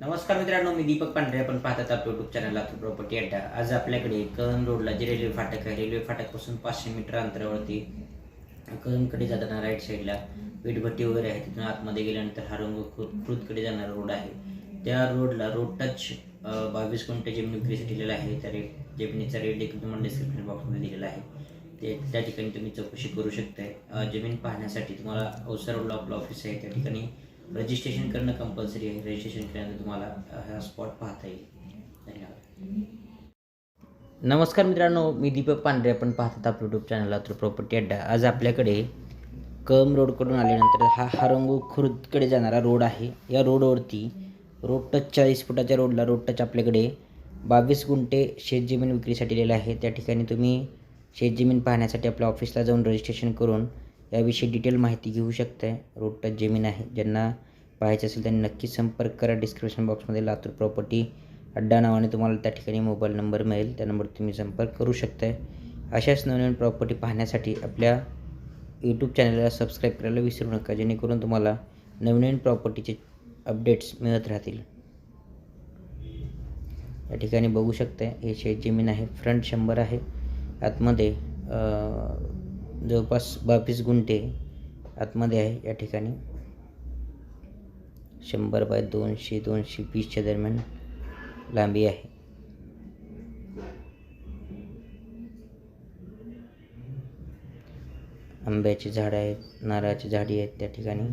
नमस्कार मित्रांनो मी दीपक पांढरे. आपण पाहतात आपल्या युट्यूब चॅनल लातूर प्रॉपर्टी अड्डा आज आपल्याकडे कळंब रोडला जे रेल्वे फाटक आहे रेल्वे फाटकपासून पाचशे मीटर अंतरावरती कळंबकडे जाताना राईट साईडला वीटभट्टी वगैरे आहे. तिथून आतमध्ये गेल्यानंतर हा रंग कृतकडे जाणारा रोड आहे. त्या रोडला रोड टच बावीस कोणत्या जमिनी विक्रीसाठी दिलेला आहे त्या रेट जमिनीचा रेट देखील तुम्हाला डिस्क्रिप्शन बॉक्समध्ये दिलेला आहे. ते त्या ठिकाणी तुम्ही चौकशी करू शकताय. जमीन पाहण्यासाठी तुम्हाला अवसर रोडला आपलं ऑफिस आहे. त्या ठिकाणी रजिस्ट्रेशन करणं कंपल्सरी आहे. रजिस्ट्रेशन केल्यानंतर तुम्हाला हा स्पॉट पाहता येईल. धन्यवाद. नमस्कार मित्रांनो मी दीपक पांढरे. आपण पाहतात आपलं यूट्यूब चॅनल लातूर प्रॉपर्टी अड्डा. आज आपल्याकडे कम रोडकडून आल्यानंतर हा हरंगू खुर्दकडे जाणारा रोड आहे. या रोडवरती रोड टच चाळीस फुटाच्या रोडला रोड टच आपल्याकडे बावीस गुंठे शेतजमीन विक्रीसाठी दिलेलं आहे. त्या ठिकाणी तुम्ही शेतजमीन पाहण्यासाठी आपल्या ऑफिसला जाऊन रजिस्ट्रेशन करून याविषयी डिटेल माहिती घेऊ शकताय. रोड टच जमीन आहे. ज्यांना पाहायचं असेल त्यांनी नक्की संपर्क करा. डिस्क्रिप्शन बॉक्समध्ये लातूर प्रॉपर्टी अड्डा नावाने तुम्हाला त्या ठिकाणी मोबाईल नंबर मिळेल. त्या नंबर तुम्ही संपर्क करू शकताय. अशाच नवनवीन प्रॉपर्टी पाहण्यासाठी आपल्या यूट्यूब चॅनलला सबस्क्राईब करायला विसरू नका. जेणेकरून तुम्हाला नवीन नवीन प्रॉपर्टीचे अपडेट्स मिळत राहतील. या ठिकाणी बघू शकताय. हे शेत जमीन आहे फ्रंट शंभर आहे. आतमध्ये जवळपास बावीस गुंठे आतमध्ये आहे या ठिकाणी. शंभर बाय दोनशे दोनशे वीसच्या दरम्यान लांबी आहे. आंब्याची झाडं आहेत नारळाची झाडी आहेत त्या ठिकाणी.